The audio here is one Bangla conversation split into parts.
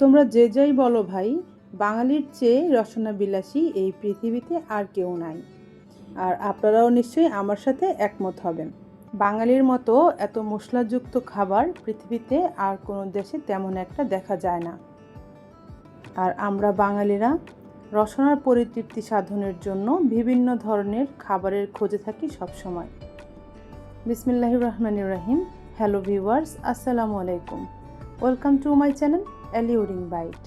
তোমরা যে যাই বলো ভাই, বাঙালির চেয়ে রসনা বিলাসী এই পৃথিবীতে আর কেউ নাই। আর আপনারাও নিশ্চয়ই আমার সাথে একমত হবেন। বাঙালির মতো এত মশলাযুক্ত খাবার পৃথিবীতে আর কোনো দেশে তেমন একটা দেখা যায় না। আর আমরা বাঙালিরা রসনার পরিতৃপ্তি সাধনের জন্য বিভিন্ন ধরনের খাবারের খোঁজে থাকি সবসময়। বিসমিল্লাহ রহমানুর রাহিম। হ্যালো ভিউয়ার্স, আসসালামু আলাইকুম। Welcome to my channel alluring bite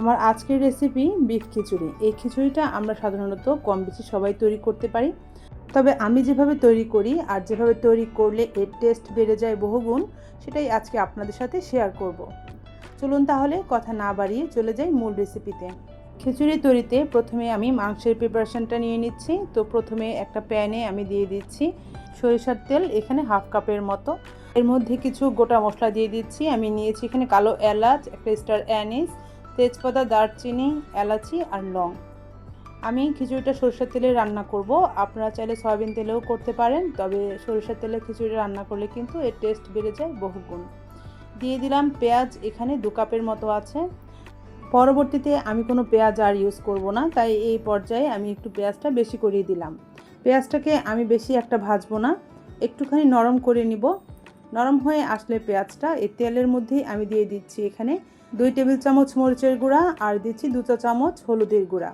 আমার আজকের রেসিপি বিফ খিচুড়ি। এই খিচুড়িটা আমরা সাধারণত কম বেশি সবাই তৈরি করতে পারি। তবে আমি যেভাবে তৈরি করি আর যেভাবে তৈরি করলে এর টেস্ট বেড়ে যায় বহুগুণ, সেটাই আজকে আপনাদের সাথে শেয়ার করব। চলুন তাহলে কথা না বাড়িয়ে চলে যাই মূল রেসিপিতে খিচুড়ি তৈরিতে প্রথমে আমি মাংসের প্রিপারেশনটা নিয়ে নিচ্ছি। তো প্রথমে একটা প্যানে আমি দিয়ে দিচ্ছি সরিষার তেল, এখানে হাফ কাপের মতো। এর মধ্যে কিছু গোটা মশলা দিয়ে দিচ্ছি। আমি নিয়েছি এখানে কালো এলাচ, একটা স্টার অ্যানিস, তেজপাতা, দারচিনি, এলাচি আর লং। আমি খিচুড়িটা সরিষার তেলে রান্না করব। আপনারা চাইলে সয়াবিন তেলেও করতে পারেন, তবে সরিষার তেলে খিচুড়ি রান্না করলে কিন্তু এর টেস্ট বেড়ে যায় বহুগুণ। দিয়ে দিলাম পেঁয়াজ, এখানে দু কাপের মতো আছে। পরবর্তীতে আমি কোনো পেঁয়াজ আর ইউজ করব না, তাই এই পর্যায়ে আমি একটু পেঁয়াজটা বেশি করিয়ে দিলাম। পেঁয়াজটাকে আমি বেশি একটা ভাজবো না, একটুখানি নরম করে নিব। নরম হয়ে আসলে পেঁয়াজটা, এই তেলের মধ্যেই আমি দিয়ে দিচ্ছি এখানে দুই টেবিল চামচ মরিচের গুঁড়া আর দিচ্ছি দু চা চামচ হলুদের গুঁড়া।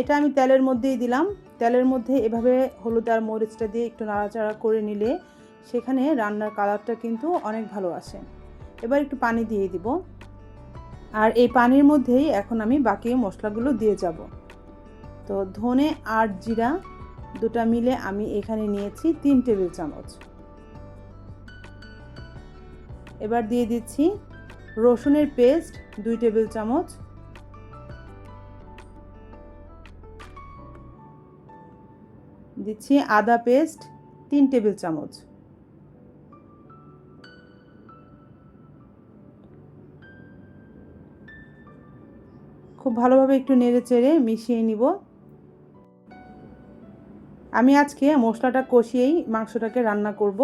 এটা আমি তেলের মধ্যেই দিলাম। তেলের মধ্যে এভাবে হলুদ আর মরিচটা দিয়ে একটু নাড়াচাড়া করে নিলে সেখানে রান্নার কালারটা কিন্তু অনেক ভালো আসে। এবার একটু পানি দিয়ে দিব। আর এই পানির মধ্যেই এখন আমি বাকি মশলাগুলো দিয়ে যাব। তো ধনে আর জিরা দুটা মিলে আমি এখানে নিয়েছি তিন টেবিল চামচ। এবার দিয়ে দিচ্ছি রসুনের পেস্ট দুই টেবিল চামচ। দিচ্ছি আদা পেস্ট তিন টেবিল চামচ। খুব ভালোভাবে একটু নেড়ে চেড়ে মিশিয়ে নিব। আমি আজকে মশলাটা কষিয়েই মাংসটাকে রান্না করব।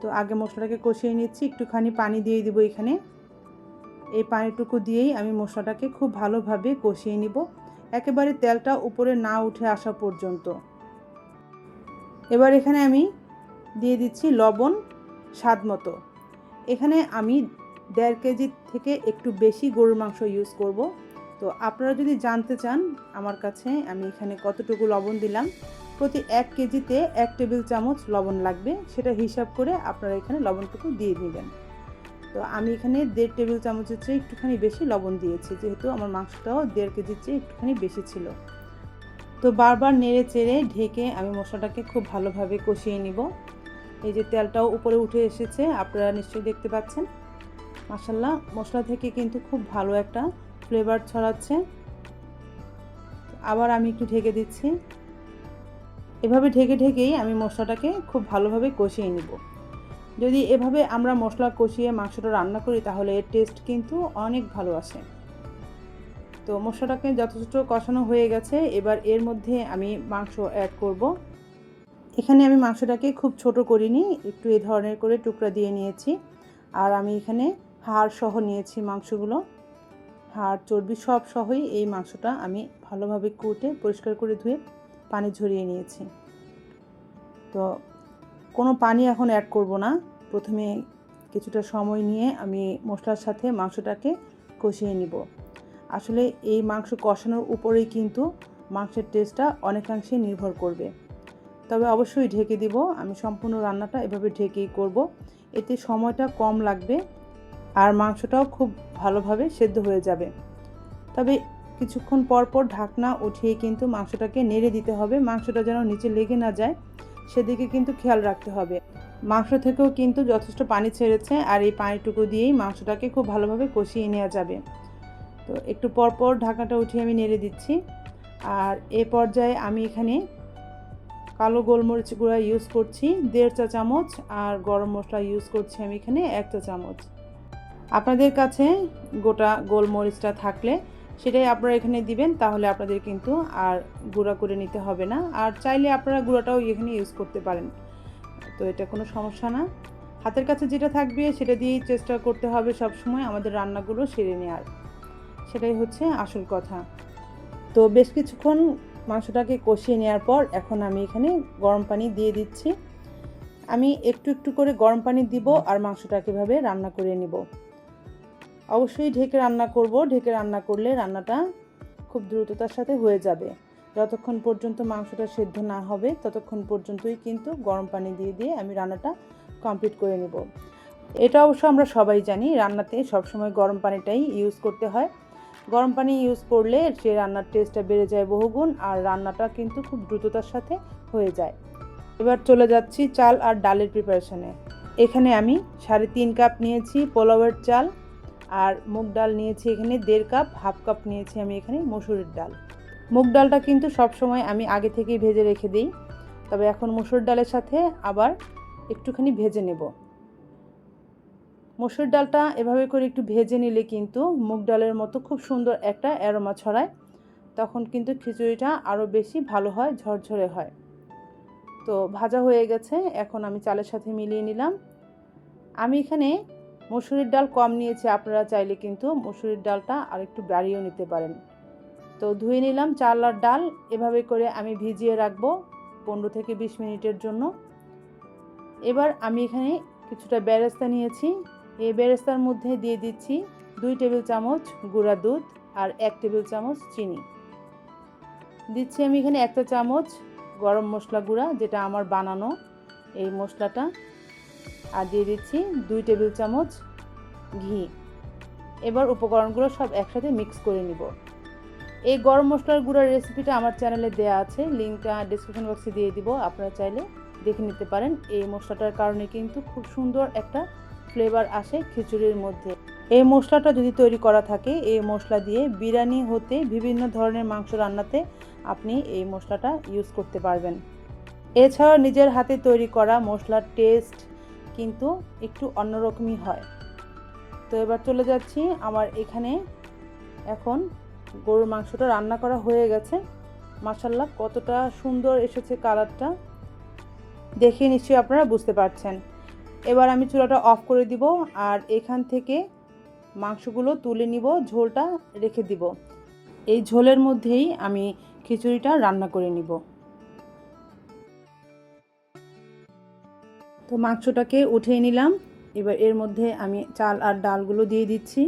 তো আগে মশলাটাকে কষিয়ে নিচ্ছি, একটুখানি পানি দিয়ে দিব এখানে। এই পানিটুকু দিয়েই আমি মশলাটাকে খুব ভালোভাবে কষিয়ে নিব। একেবারে তেলটা উপরে না উঠে আসা পর্যন্ত। এবার এখানে আমি দিয়ে দিচ্ছি লবণ স্বাদ মতো। এখানে আমি দেড় কেজি থেকে একটু বেশি গরুর মাংস ইউজ করব। তো আপনারা যদি জানতে চান, আমার কাছে আমি এখানে কতটুকু লবণ দিলাম প্রতি এক কেজিতে এক টেবিল চামচ লবণ লাগবে, সেটা হিসাব করে আপনারা এখানে লবণটুকু দিয়ে নেবেন তো আমি এখানে দেড় টেবিল চামচের চেয়ে একটুখানি বেশি লবণ দিয়েছি, যেহেতু আমার মাংসটাও দেড় কেজির চেয়ে একটুখানি বেশি ছিল। তো বারবার নেড়ে চেড়ে ঢেকে আমি মশলাটাকে খুব ভালোভাবে কষিয়ে নিব। এই যে তেলটাও উপরে উঠে এসেছে, আপনারা নিশ্চয়ই দেখতে পাচ্ছেন। মাসাল্লাহ মশলা থেকে কিন্তু খুব ভালো একটা ফ্লেভার ছড়াচ্ছে। আবার আমি একটু ঢেকে দিচ্ছি। এভাবে ঢেকে ঢেকেই আমি মশলাটাকে খুব ভালোভাবে কষিয়ে নিব। যদি এভাবে আমরা মশলা কষিয়ে মাংসটা রান্না করি তাহলে এর টেস্ট কিন্তু অনেক ভালো আসে। তো মশলাটাকে যথেষ্ট কষানো হয়ে গেছে, এবার এর মধ্যে আমি মাংস অ্যাড করব। এখানে আমি মাংসটাকে খুব ছোট করিনি, একটু এ ধরনের করে টুকরা দিয়ে নিয়েছি। আর আমি এখানে হাড় সহ নিয়েছি মাংসগুলো। হাড়, চর্বি সব সহই এই মাংসটা আমি ভালোভাবে কুটে পরিষ্কার করে ধুয়ে পানি ঝরিয়ে নিয়েছি। তো কোনো পানি এখন অ্যাড করব না। প্রথমে কিছুটা সময় নিয়ে আমি মশলার সাথে মাংসটাকে কষিয়ে নিব। আসলে এই মাংস কষানোর উপরেই কিন্তু মাংসের টেস্টটা অনেকাংশে নির্ভর করবে। তবে অবশ্যই ঢেকে দিব। আমি সম্পূর্ণ রান্নাটা এভাবে ঢেকেই করব। এতে সময়টা কম লাগবে আর মাংসটাও খুব ভালোভাবে সেদ্ধ হয়ে যাবে। তবে কিছুক্ষণ পর পর ঢাকনা উঠিয়ে কিন্তু মাংসটাকে নেড়ে দিতে হবে। মাংসটা যেন নিচে লেগে না যায়, সেদিকে কিন্তু খেয়াল রাখতে হবে। মাংস থেকেও কিন্তু যথেষ্ট পানি ছেড়েছে আর এই পানিটুকু দিয়েই মাংসটাকে খুব ভালোভাবে কষিয়ে নেওয়া যাবে। তো একটু পর পর ঢাকনাটা উঠিয়ে আমি নেড়ে দিচ্ছি। আর এ পর্যায়ে আমি এখানে কালো গোলমরিচ গুঁড়া ইউজ করছি, দেড় চা চামচ, আর গরম মশলা ইউজ করছি আমি এখানে এক চা চামচ। আপনাদের কাছে গোটা গোলমরিচটা থাকলে সেটাই আপনারা এখানে দিবেন, তাহলে আপনাদের কিন্তু আর গুঁড়া করে নিতে হবে না। আর চাইলে আপনারা গুঁড়াটাও এখানে ইউজ করতে পারেন। তো এটা কোনো সমস্যা না। হাতের কাছে যেটা থাকবে সেটা দিয়েই চেষ্টা করতে হবে সব সময় আমাদের রান্নাগুলো সেরে নেওয়ার সেটাই হচ্ছে আসল কথা। তো বেশ কিছুক্ষণ মাংসটাকে কষিয়ে নেওয়ার পর এখন আমি এখানে গরম পানি দিয়ে দিচ্ছি। আমি একটু একটু করে গরম পানি দিব আর মাংসটাকে এভাবে রান্না করে নিব। অবশ্যই ঢেকে রান্না করব। ঢেকে রান্না করলে রান্নাটা খুব দ্রুততার সাথে হয়ে যাবে। যতক্ষণ পর্যন্ত মাংসটা সেদ্ধ না হবে, ততক্ষণ পর্যন্তই কিন্তু গরম পানি দিয়ে দিয়ে আমি রান্নাটা কমপ্লিট করে নেব। এটা অবশ্য আমরা সবাই জানি, রান্নাতে সবসময় গরম পানিটাই ইউজ করতে হয়। গরম পানি ইউজ করলে সে রান্নার টেস্টটা বেড়ে যায় বহুগুণ, আর রান্নাটা কিন্তু খুব দ্রুততার সাথে হয়ে যায়। এবার চলে যাচ্ছি চাল আর ডালের প্রিপারেশনে এখানে আমি সাড়ে তিন কাপ নিয়েছি পোলাওয়ের চাল আর মুগ ডাল নিয়েছি এখানে দেড় কাপ, হাফ কাপ নিয়েছি আমি এখানে মসুরের ডাল। মুগ ডালটা কিন্তু সব সময় আমি আগে থেকেই ভেজে রেখে দিই, তবে এখন মসুর ডালের সাথে আবার একটুখানি ভেজে নেব। মসুর ডালটা এভাবে করে একটু ভেজে নিলে কিন্তু মুগ ডালের মতো খুব সুন্দর একটা অ্যারোমা ছড়ায়, তখন কিন্তু খিচুড়িটা আরও বেশি ভালো হয়, ঝরঝরে হয়। তো ভাজা হয়ে গেছে, এখন আমি চালের সাথে মিলিয়ে নিলাম। আমি এখানে মসুরির ডাল কম নিয়েছে আপনারা চাইলে কিন্তু মসুরির ডালটা আর একটু বাড়িয়েও নিতে পারেন। তো ধুয়ে নিলাম চাল আর ডাল, এভাবে করে আমি ভিজিয়ে রাখব পনেরো থেকে বিশ মিনিটের জন্য। এবার আমি এখানে কিছুটা বেরেস্তা নিয়েছি। এই বেরেস্তার মধ্যে দিয়ে দিচ্ছি দুই টেবিল চামচ গুঁড়া দুধ আর এক টেবিল চামচ চিনি। দিচ্ছি আমি এখানে একটা চামচ গরম মশলা গুঁড়া, যেটা আমার বানানো এই মশলাটা। আর দিয়ে দিচ্ছি দুই টেবিল চামচ ঘি। এবার উপকরণগুলো সব একসাথে মিক্স করে নিব। এই গরম মশলার গুঁড়ার রেসিপিটা আমার চ্যানেলে দেওয়া আছে লিঙ্কটা ডিসক্রিপশন বক্সে দিয়ে দিব। আপনারা চাইলে দেখে নিতে পারেন এই মশলাটার কারণে কিন্তু খুব সুন্দর একটা ফ্লেভার আসে খিচুড়ির মধ্যে। এই মশলাটা যদি তৈরি করা থাকে, এই মশলা দিয়ে বিরিয়ানি হতে বিভিন্ন ধরনের মাংস রান্নাতে আপনি এই মশলাটা ইউজ করতে পারবেন। এছাড়াও নিজের হাতে তৈরি করা মশলার টেস্ট কিন্তু একটু অন্যরকমই হয়। তো এবার চলে যাচ্ছি আমার এখানে। এখন গরুর মাংসটা রান্না করা হয়ে গেছে। মাসাল্লাহ কতটা সুন্দর এসেছে কালারটা। দেখে নিশ্চয়ই আপনারা বুঝতে পারছেন। এবার আমি চুলাটা অফ করে দিব আর এখান থেকে মাংসগুলো তুলে নিব, ঝোলটা রেখে দিব। এই ঝোলের মধ্যেই আমি খিচুড়িটা রান্না করে নিব। তো মাংসটাকে উঠিয়ে নিলাম। এবার এর মধ্যে আমি চাল আর ডালগুলো দিয়ে দিচ্ছি।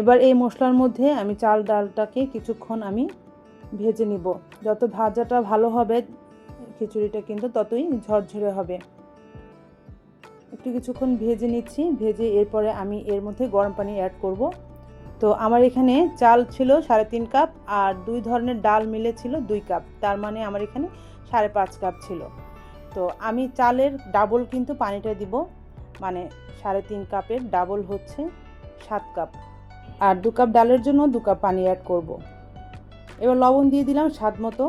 এবার এই মশলার মধ্যে আমি চাল ডালটাকে কিছুক্ষণ আমি ভেজে নিব। যত ভাজাটা ভালো হবে, খিচুড়িটা কিন্তু ততই ঝরঝরে হবে। একটু কিছুক্ষণ ভেজে নিচ্ছি। ভেজে এরপরে আমি এর মধ্যে গরম পানি অ্যাড করব। তো আমার এখানে চাল ছিল সাড়ে তিন কাপ আর দুই ধরনের ডাল মিলে ছিল দুই কাপ। তার মানে আমার এখানে সাড়ে পাঁচ কাপ ছিল। তো আমি চালের ডাবল কিন্তু পানিটা দিব। মানে সাড়ে তিন কাপের ডাবল হচ্ছে সাত কাপ। আর দু কাপ ডালের জন্য দু কাপ পানি অ্যাড করব। এবার লবণ দিয়ে দিলাম স্বাদ মতো।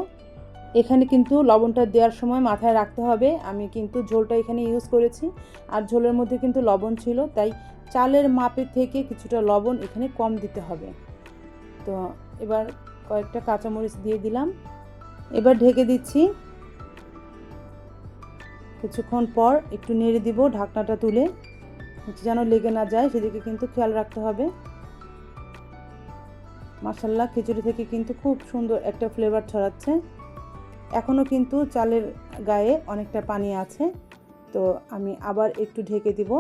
এখানে কিন্তু লবণটা দেওয়ার সময় মাথায় রাখতে হবে। আমি কিন্তু ঝোলটা এখানে ইউজ করেছি। আর ঝোলের মধ্যে কিন্তু লবণ ছিল, তাই চালের মাপের থেকে কিছুটা লবণ এখানে কম দিতে হবে। তো এবার কয়েকটা কাঁচামরিচ দিয়ে দিলাম। এবার ঢেকে দিচ্ছি। কিছুক্ষণ পর একটু নেড়ে দিব ঢাকনাটা তুলে। যেন লেগে না যায়, সেদিকে কিন্তু খেয়াল রাখতে হবে। মাসাল্লাহ খিচুড়ি থেকে কিন্তু খুব সুন্দর একটা ফ্লেভার ছড়াচ্ছে। এখনও কিন্তু চালের গায়ে অনেকটা পানি আছে, তো আমি আবার একটু ঢেকে দিব।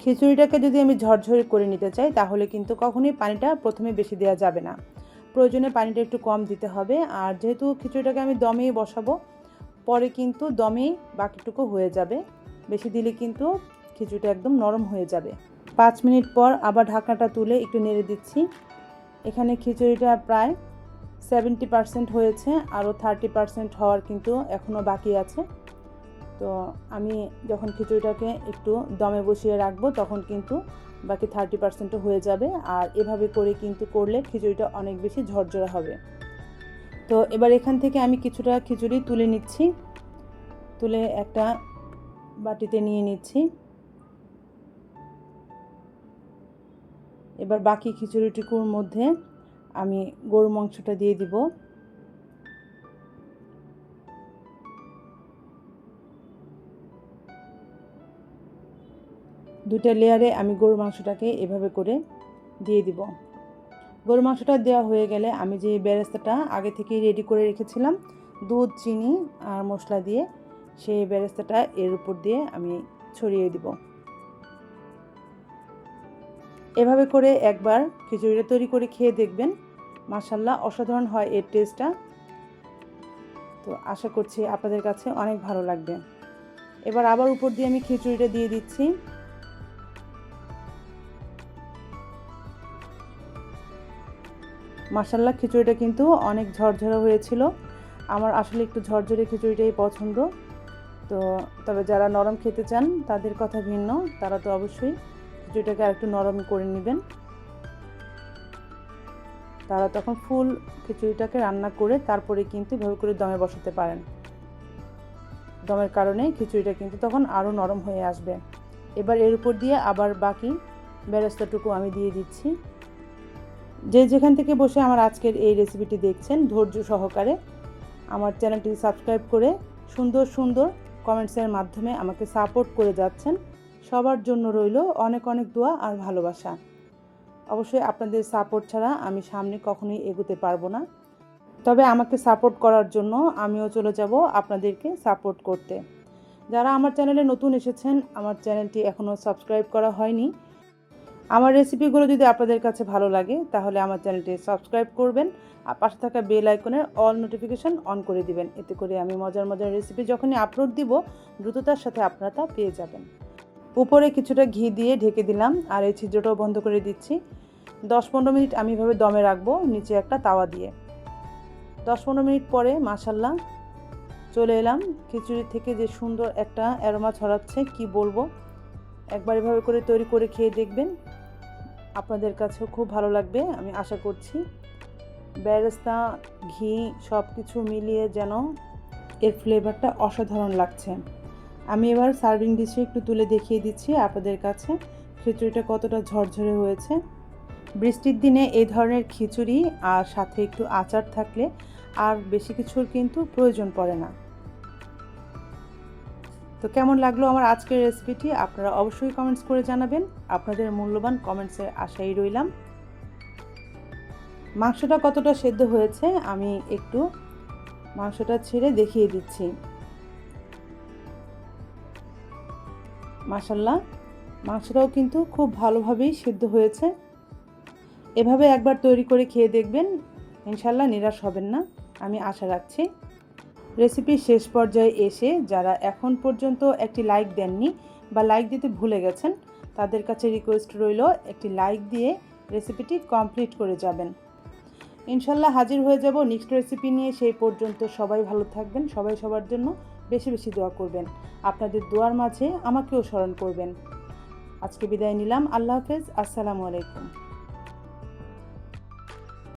খিচুড়িটাকে যদি আমি ঝরঝরে করে নিতে চাই, তাহলে কিন্তু কখনোই পানিটা প্রথমে বেশি দেওয়া যাবে না। প্রয়োজনে পানিটা একটু কম দিতে হবে, আর যেহেতু খিচুড়িটাকে আমি দমেই বসাবো, পরে কিন্তু দমেই বাকিটুকু হয়ে যাবে। বেশি দিলে কিন্তু খিচুড়িটা একদম নরম হয়ে যাবে। পাঁচ মিনিট পর আবার ঢাকনাটা তুলে একটু নেড়ে দিচ্ছি। এখানে খিচুড়িটা প্রায় সেভেন্টি পারসেন্ট হয়েছে, আরও থার্টি পারসেন্ট হওয়ার কিন্তু এখনও বাকি আছে। তো আমি যখন খিচুড়িটাকে একটু দমে বসিয়ে রাখব, তখন কিন্তু বাকি থার্টি পারসেন্টও হয়ে যাবে। আর এভাবে করে কিন্তু করলে খিচুড়িটা অনেক বেশি ঝরঝরা হবে। তো এবার এখান থেকে আমি কিছুটা খিচুড়ি তুলে নিচ্ছি। তুলে একটা বাটিতে নিয়ে নিচ্ছি। এবার বাকি খিচুড়িটুকুর মধ্যে আমি গরু মাংসটা দিয়ে দিব। দুটা লেয়ারে আমি গরু মাংসটাকে এভাবে করে দিয়ে দিব। গরু মাংসটা দেওয়া হয়ে গেলে আমি যে বেরেস্তাটা আগে থেকেই রেডি করে রেখেছিলাম, দুধ, চিনি আর মশলা দিয়ে, সেই বেরেস্তাটা এর উপর দিয়ে আমি ছড়িয়ে দিব। এভাবে করে একবার খিচুড়িটা তৈরি করে খেয়ে দেখবেন। মাসাল্লাহ অসাধারণ হয় এর টেস্টটা তো আশা করছি আপনাদের কাছে অনেক ভালো লাগবে। এবার আবার উপর দিয়ে আমি খিচুড়িটা দিয়ে দিচ্ছি। মাসাল্লাহ খিচুড়িটা কিন্তু অনেক ঝরঝরে হয়েছিল। আমার আসলে একটু ঝরঝরে খিচুড়িটাই পছন্দ। তো তবে যারা নরম খেতে চান, তাদের কথা ভিন্ন, তারা তো অবশ্যই খিচুড়িটাকে আরেকটু নরম করে নেবেন। তারা তখন ফুল খিচুড়িটাকে রান্না করে তারপরে কিন্তু এভাবে করে দমে বসাতে পারেন। দমের কারণে খিচুড়িটা কিন্তু তখন আরও নরম হয়ে আসবে। এবার এর উপর দিয়ে আবার বাকি বেরেস্তাটুকু আমি দিয়ে দিচ্ছি। যে যেখান থেকে বসে আমার আজকের এই রেসিপিটি দেখছেন, ধৈর্য সহকারে আমার চ্যানেলটি সাবস্ক্রাইব করে সুন্দর সুন্দর কমেন্টসের মাধ্যমে আমাকে সাপোর্ট করে যাচ্ছেন। সবার জন্য রইল অনেক অনেক দোয়া আর ভালোবাসা। অবশ্যই আপনাদের সাপোর্ট ছাড়া আমি সামনে কখনোই এগোতে পারব না। তবে আমাকে সাপোর্ট করার জন্য আমিও চলে যাব আপনাদেরকে সাপোর্ট করতে। যারা আমার চ্যানেলে নতুন এসেছেন, আমার চ্যানেলটি এখনও সাবস্ক্রাইব করা হয়নি, আমার রেসিপিগুলো যদি আপনাদের কাছে ভালো লাগে, তাহলে আমার চ্যানেলটি সাবস্ক্রাইব করবেন, আর পাশে থাকা বেল আইকনের অল নোটিফিকেশান অন করে দিবেন। এতে করে আমি মজার মজার রেসিপি যখনই আপলোড দিব, দ্রুততার সাথে আপনারা তা পেয়ে যাবেন। উপরে কিছুটা ঘি দিয়ে ঢেকে দিলাম আর এই ছিদ্রটাও বন্ধ করে দিচ্ছি। দশ পনেরো মিনিট আমি এভাবে দমে রাখব নিচে একটা তাওয়া দিয়ে। দশ পনেরো মিনিট পরে মাসাল্লাহ চলে এলাম। খিচুড়ি থেকে যে সুন্দর একটা অ্যারোমা ছড়াচ্ছে, কি বলব? একবার এভাবে করে তৈরি করে খেয়ে দেখবেন। আপনাদের কাছেও খুব ভালো লাগবে, আমি আশা করছি। বেরেস্তা ঘি সব কিছু মিলিয়ে যেন এর ফ্লেভারটা অসাধারণ লাগছে। আমি এবার সার্ভিং ডিশে একটু তুলে দেখিয়ে দিচ্ছি আপনাদের কাছে। খিচুড়িটা কতটা ঝরঝরে হয়েছে। বৃষ্টির দিনে এই ধরনের খিচুড়ি আর সাথে একটু আচার থাকলে আর বেশি কিছুর কিন্তু প্রয়োজন পড়ে না। তো কেমন লাগল আমার আজকের রেসিপিটি আপনারা অবশ্যই কমেন্টস করে জানাবেন। আপনাদের মূল্যবান কমেন্টসের আশাই রইলাম। মাংসটা কতটা সেদ্ধ হয়েছে আমি একটু মাংসটা ছেড়ে দেখিয়ে দিচ্ছি। মাসাল্লাহ মাংসটাও কিন্তু খুব ভালোভাবেই সিদ্ধ হয়েছে। এভাবে একবার তৈরি করে খেয়ে দেখবেন, ইনশাল্লাহ নিরাশ হবেন না, আমি আশা রাখছি। রেসিপির শেষ পর্যায়ে এসে যারা এখন পর্যন্ত একটি লাইক দেননি বা লাইক দিতে ভুলে গেছেন, তাদের কাছে রিকোয়েস্ট রইল একটি লাইক দিয়ে রেসিপিটি কমপ্লিট করে যাবেন। ইনশাল্লাহ হাজির হয়ে যাব নেক্সট রেসিপি নিয়ে, সেই পর্যন্ত সবাই ভালো থাকবেন, সবাই সবার জন্য বেশি বেশি দোয়া করবেন। আপনাদের দোয়ার মাঝে আমাকেও স্মরণ করবেন। আজকে বিদায় নিলাম। আল্লাহ হাফেজ। আসসালামু আলাইকুম।